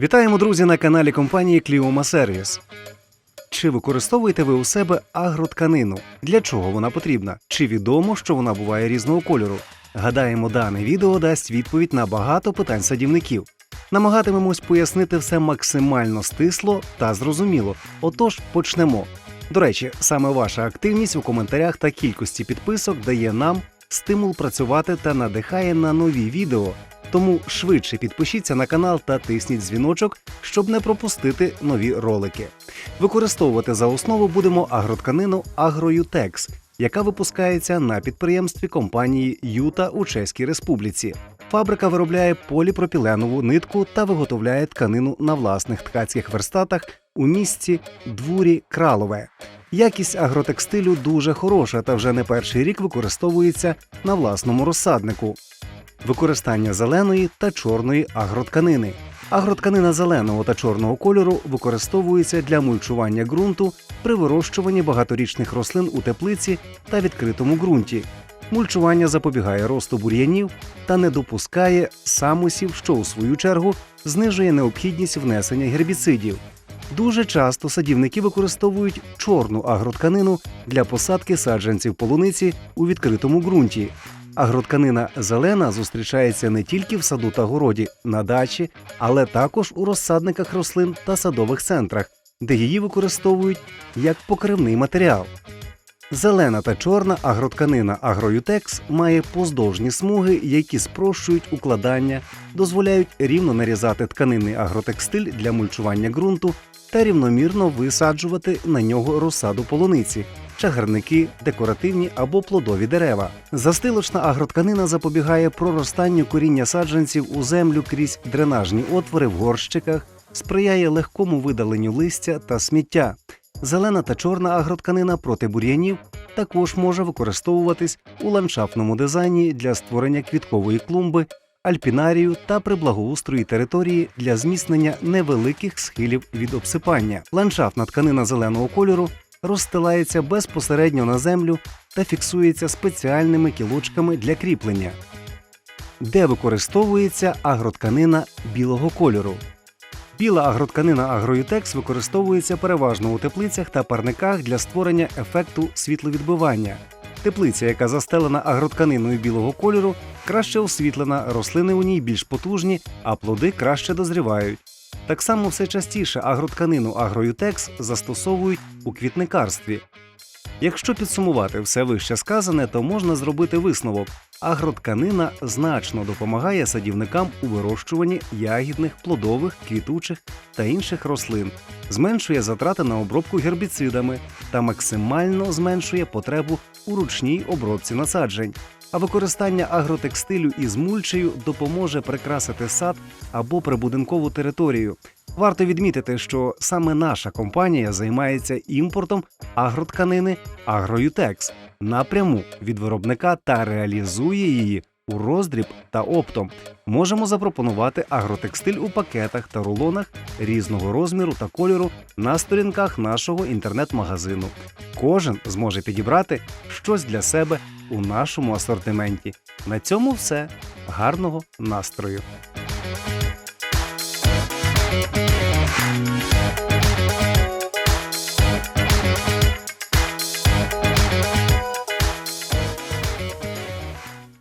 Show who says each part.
Speaker 1: Вітаємо, друзі, на каналі компанії Кліома Сервіс. Чи використовуєте ви у себе агротканину? Для чого вона потрібна? Чи відомо, що вона буває різного кольору? Гадаємо, дане відео дасть відповідь на багато питань садівників. Намагатимемось пояснити все максимально стисло та зрозуміло. Отож, почнемо. До речі, саме ваша активність у коментарях та кількості підписок дає нам стимул працювати та надихає на нові відео. Тому швидше підпишіться на канал та тисніть дзвіночок, щоб не пропустити нові ролики. Використовувати за основу будемо агротканину Агроютекс, яка випускається на підприємстві компанії Юта у Чеській Республіці. Фабрика виробляє поліпропіленову нитку та виготовляє тканину на власних ткацьких верстатах у місті Двурі Кралове. Якість агротекстилю дуже хороша та вже не перший рік використовується на власному розсаднику. Використання зеленої та чорної агротканини. Агротканина зеленого та чорного кольору використовується для мульчування ґрунту при вирощуванні багаторічних рослин у теплиці та відкритому ґрунті. Мульчування запобігає росту бур'янів та не допускає самусів, що у свою чергу знижує необхідність внесення гербіцидів. Дуже часто садівники використовують чорну агротканину для посадки саджанців полуниці у відкритому ґрунті. Агротканина зелена зустрічається не тільки в саду та городі, на дачі, але також у розсадниках рослин та садових центрах, де її використовують як покривний матеріал. Зелена та чорна агротканина Агроютекс має поздовжні смуги, які спрощують укладання, дозволяють рівно нарізати тканинний агротекстиль для мульчування ґрунту та рівномірно висаджувати на нього розсаду полуниці, чагарники, декоративні або плодові дерева. Застилочна агротканина запобігає проростанню коріння саджанців у землю крізь дренажні отвори в горщиках, сприяє легкому видаленню листя та сміття. Зелена та чорна агротканина проти бур'янів також може використовуватись у ландшафтному дизайні для створення квіткової клумби, альпінарію та при благоустрої території для зміцнення невеликих схилів від обсипання. Ландшафтна тканина зеленого кольору розстилається безпосередньо на землю та фіксується спеціальними кілочками для кріплення, де використовується агротканина білого кольору. Біла агротканина Агроютекс використовується переважно у теплицях та парниках для створення ефекту світловідбивання. Теплиця, яка застелена агротканиною білого кольору, краще освітлена, рослини у ній більш потужні, а плоди краще дозрівають. Так само все частіше агротканину Агроютекс застосовують у квітникарстві. Якщо підсумувати все вище сказане, то можна зробити висновок. Агротканина значно допомагає садівникам у вирощуванні ягідних, плодових, квітучих та інших рослин, зменшує затрати на обробку гербіцидами та максимально зменшує потребу у ручній обробці насаджень. А використання агротекстилю із мульчею допоможе прикрасити сад або прибудинкову територію. Варто відмітити, що саме наша компанія займається імпортом агротканини Агроютекс напряму від виробника та реалізує її у роздріб та оптом. Можемо запропонувати агротекстиль у пакетах та рулонах різного розміру та кольору на сторінках нашого інтернет-магазину. Кожен зможе підібрати щось для себе у нашому асортименті. На цьому все. Гарного настрою!